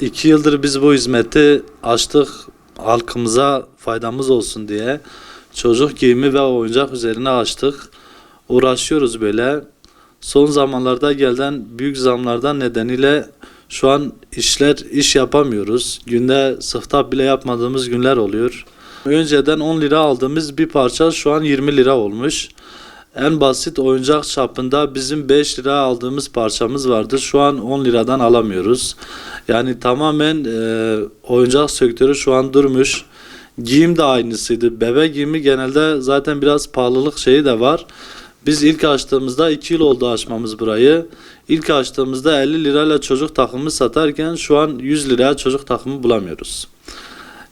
iki yıldır biz bu hizmeti açtık halkımıza faydamız olsun diye. Çocuk giyimi ve oyuncak üzerine açtık. Uğraşıyoruz böyle. Son zamanlarda gelen büyük zamlardan nedeniyle şu an işler iş yapamıyoruz. Günde sıhtap bile yapmadığımız günler oluyor. Önceden 10 lira aldığımız bir parça şu an 20 lira olmuş. En basit oyuncak çapında bizim 5 lira aldığımız parçamız vardı. Şu an 10 liradan alamıyoruz. Yani tamamen e, oyuncak sektörü şu an durmuş. Giyim de aynısıydı. Bebek giyimi genelde zaten biraz pahalılık şeyi de var. Biz ilk açtığımızda 2 yıl oldu açmamız burayı. İlk açtığımızda 50 lirayla çocuk takımı satarken şu an 100 liraya çocuk takımı bulamıyoruz.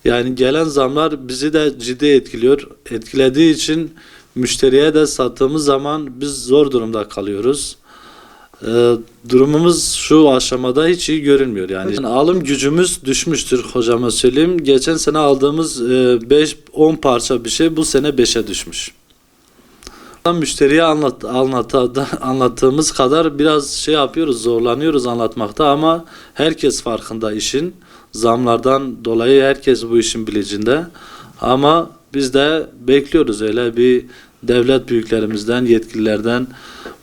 Yani gelen zamlar bizi de ciddi etkiliyor. Etkilediği için müşteriye de sattığımız zaman biz zor durumda kalıyoruz. Ee, durumumuz şu aşamada hiç iyi görünmüyor yani. Yani alım gücümüz düşmüştür hocama söyleyeyim. Geçen sene aldığımız 5-10 parça bir şey bu sene 5'e düşmüş. Müşteriye anlat, anlat, anlattığımız kadar biraz şey yapıyoruz, zorlanıyoruz anlatmakta ama herkes farkında işin. Zamlardan dolayı herkes bu işin bilicinde. Ama biz de bekliyoruz öyle bir devlet büyüklerimizden, yetkililerden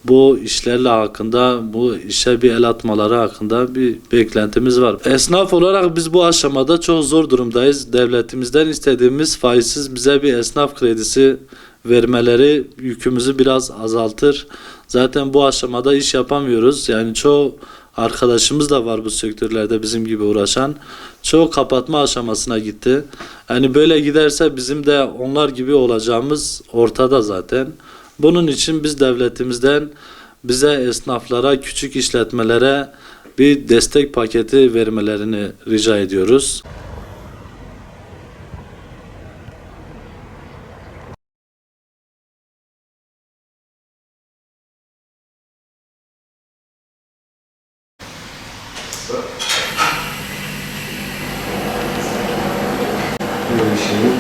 bu işlerle hakkında, bu işe bir el atmaları hakkında bir beklentimiz var. Esnaf olarak biz bu aşamada çok zor durumdayız. Devletimizden istediğimiz faizsiz bize bir esnaf kredisi vermeleri yükümüzü biraz azaltır. Zaten bu aşamada iş yapamıyoruz. Yani çoğu arkadaşımız da var bu sektörlerde bizim gibi uğraşan. Çoğu kapatma aşamasına gitti. Yani böyle giderse bizim de onlar gibi olacağımız ortada zaten. Bunun için biz devletimizden bize esnaflara, küçük işletmelere bir destek paketi vermelerini rica ediyoruz. Böyle şeyi.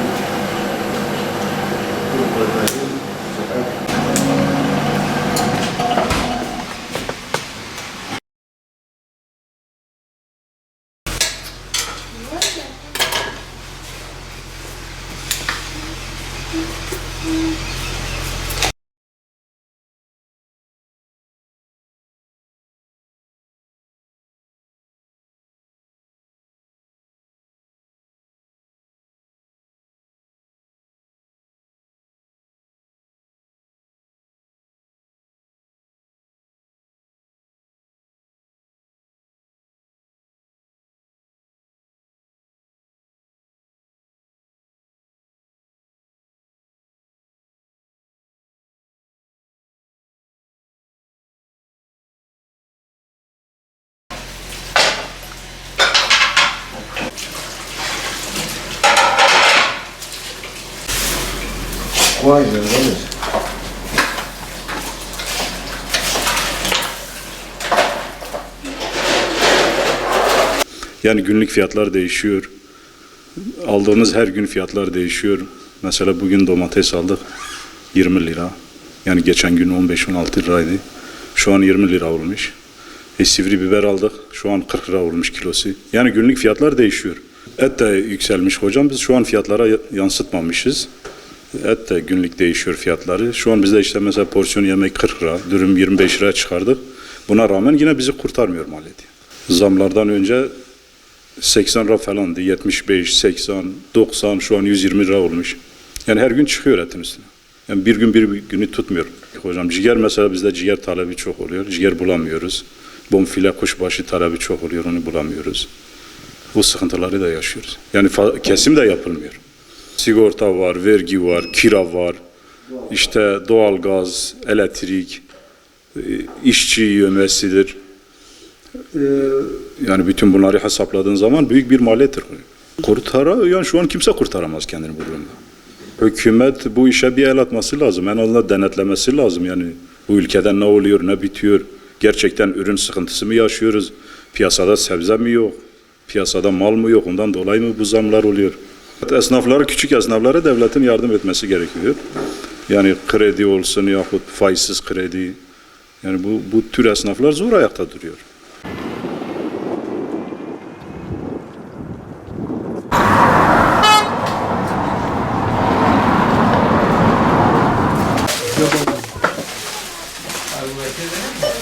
Vay be Ömer. Yani günlük fiyatlar değişiyor. Aldığımız her gün fiyatlar değişiyor. Mesela bugün domates aldık 20 lira. Yani geçen gün 15-16 liraydı. Şu an 20 lira olmuş. E, sivri biber aldık. Şu an 40 lira olmuş kilosu. Yani günlük fiyatlar değişiyor. Et de yükselmiş hocam. Biz şu an fiyatlara ya- yansıtmamışız. Et de günlük değişiyor fiyatları. Şu an bizde işte mesela porsiyon yemek 40 lira, dürüm 25 liraya çıkardık. Buna rağmen yine bizi kurtarmıyor maliyeti. Zamlardan önce 80 lira falandı. 75, 80, 90 şu an 120 lira olmuş. Yani her gün çıkıyor etin üstüne. Yani bir gün bir günü tutmuyor. Hocam ciğer mesela bizde ciğer talebi çok oluyor. Ciğer bulamıyoruz. Bonfile kuşbaşı talebi çok oluyor. Onu bulamıyoruz. Bu sıkıntıları da yaşıyoruz. Yani kesim de yapılmıyor. Sigorta var, vergi var, kira var. İşte doğalgaz, elektrik, e, işçi yövmesidir. Ee, Yani bütün bunları hesapladığın zaman büyük bir maliyettir. Kurtara, yani şu an kimse kurtaramaz kendini bu durumda. Hükümet bu işe bir el atması lazım. En azından denetlemesi lazım. Yani bu ülkede ne oluyor, ne bitiyor? Gerçekten ürün sıkıntısı mı yaşıyoruz? Piyasada sebze mi yok? Piyasada mal mı yok? Ondan dolayı mı bu zamlar oluyor? Esnafları, küçük esnaflara devletin yardım etmesi gerekiyor. Yani kredi olsun yahut faizsiz kredi. Yani bu, bu tür esnaflar zor ayakta duruyor.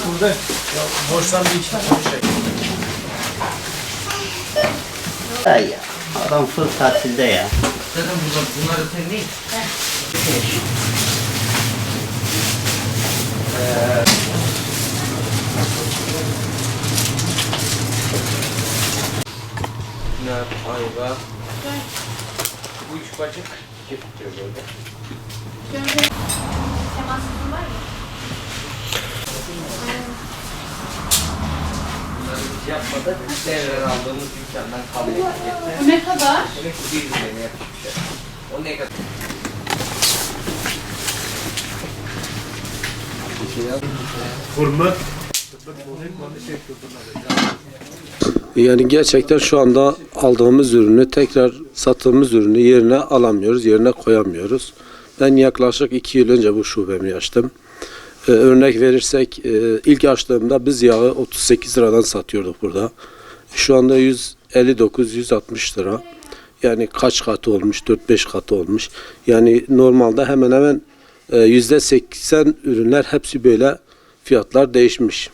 Burada ya, boştan bir iki tane şey. Ay ya. Adam full tatilde ya. Zaten bunlar, bunlar sen değil. Ne ayva. Bu üç bacak iki tutuyor böyle. Temassızın var mı? Biz yapmadık. Devren aldığımız dükkandan kabul etikette. Bu ne kadar? Demek ki bir üzerine yapışmış. O ne kadar? Yani gerçekten şu anda aldığımız ürünü tekrar sattığımız ürünü yerine alamıyoruz, yerine koyamıyoruz. Ben yaklaşık iki yıl önce bu şubemi açtım. Ee, örnek verirsek e, ilk açtığımda biz yağı 38 liradan satıyorduk burada. Şu anda 159-160 lira. Yani kaç katı olmuş? 4-5 katı olmuş. Yani normalde hemen hemen e, %80 ürünler hepsi böyle fiyatlar değişmiş.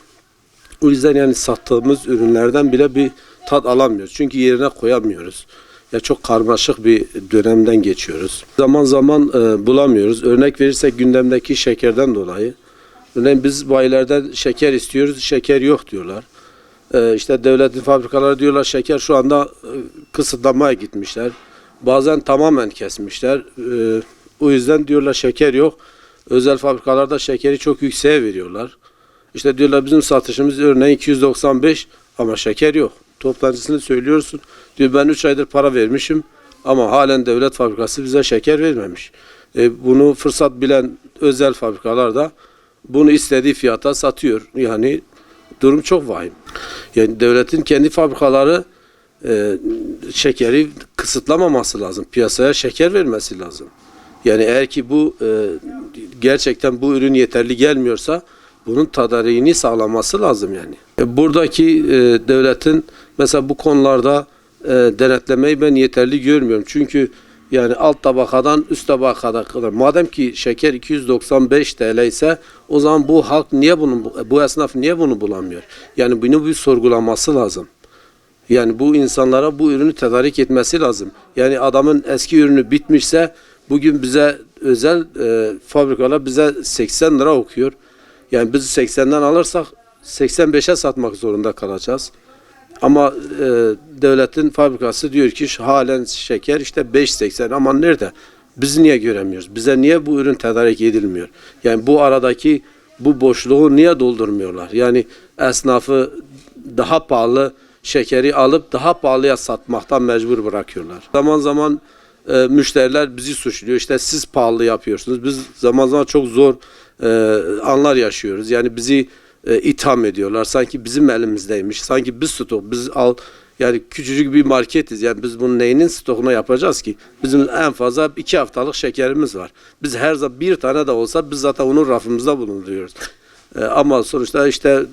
O yüzden yani sattığımız ürünlerden bile bir tat alamıyoruz. Çünkü yerine koyamıyoruz. Ya çok karmaşık bir dönemden geçiyoruz. Zaman zaman e, bulamıyoruz. Örnek verirsek gündemdeki şekerden dolayı. Örneğin biz bayilerden şeker istiyoruz, şeker yok diyorlar. E, işte devletin fabrikaları diyorlar şeker şu anda e, kısıtlamaya gitmişler. Bazen tamamen kesmişler. E, o yüzden diyorlar şeker yok. Özel fabrikalarda şekeri çok yükseğe veriyorlar. İşte diyorlar bizim satışımız örneğin 295 ama şeker yok. Toptancısını söylüyorsun. Diyor ben 3 aydır para vermişim ama halen devlet fabrikası bize şeker vermemiş. E, bunu fırsat bilen özel fabrikalar da bunu istediği fiyata satıyor. Yani durum çok vahim. Yani devletin kendi fabrikaları e, şekeri kısıtlamaması lazım. Piyasaya şeker vermesi lazım. Yani eğer ki bu e, gerçekten bu ürün yeterli gelmiyorsa bunun tadariğini sağlaması lazım yani. E, Buradaki e, devletin mesela bu konularda e, denetlemeyi ben yeterli görmüyorum. Çünkü yani alt tabakadan üst tabakada kadar madem ki şeker 295 TL ise o zaman bu halk niye bunu bu esnaf niye bunu bulamıyor? Yani bunu bir sorgulaması lazım. Yani bu insanlara bu ürünü tedarik etmesi lazım. Yani adamın eski ürünü bitmişse bugün bize özel e, fabrikalar bize 80 lira okuyor. Yani biz 80'den alırsak 85'e satmak zorunda kalacağız. Ama e, devletin fabrikası diyor ki halen şeker işte 5.80 ama nerede? Biz niye göremiyoruz? Bize niye bu ürün tedarik edilmiyor? Yani bu aradaki bu boşluğu niye doldurmuyorlar? Yani esnafı daha pahalı şekeri alıp daha pahalıya satmaktan mecbur bırakıyorlar. Zaman zaman e, müşteriler bizi suçluyor. İşte siz pahalı yapıyorsunuz. Biz zaman zaman çok zor e, anlar yaşıyoruz. Yani bizi e, itham ediyorlar. Sanki bizim elimizdeymiş. Sanki biz stok, biz al yani küçücük bir marketiz. Yani biz bunun neyinin stokuna yapacağız ki? Bizim en fazla iki haftalık şekerimiz var. Biz her zaman bir tane de olsa biz zaten onu rafımızda bulunduruyoruz. E, ama sonuçta işte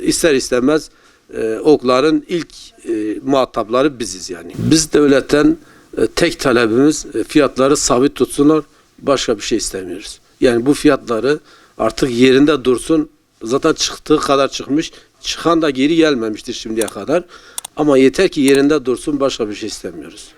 e, ister istemez e, okların ilk e, muhatapları biziz yani. Biz devletten e, tek talebimiz e, fiyatları sabit tutsunlar. Başka bir şey istemiyoruz. Yani bu fiyatları artık yerinde dursun zaten çıktığı kadar çıkmış. Çıkan da geri gelmemiştir şimdiye kadar. Ama yeter ki yerinde dursun başka bir şey istemiyoruz.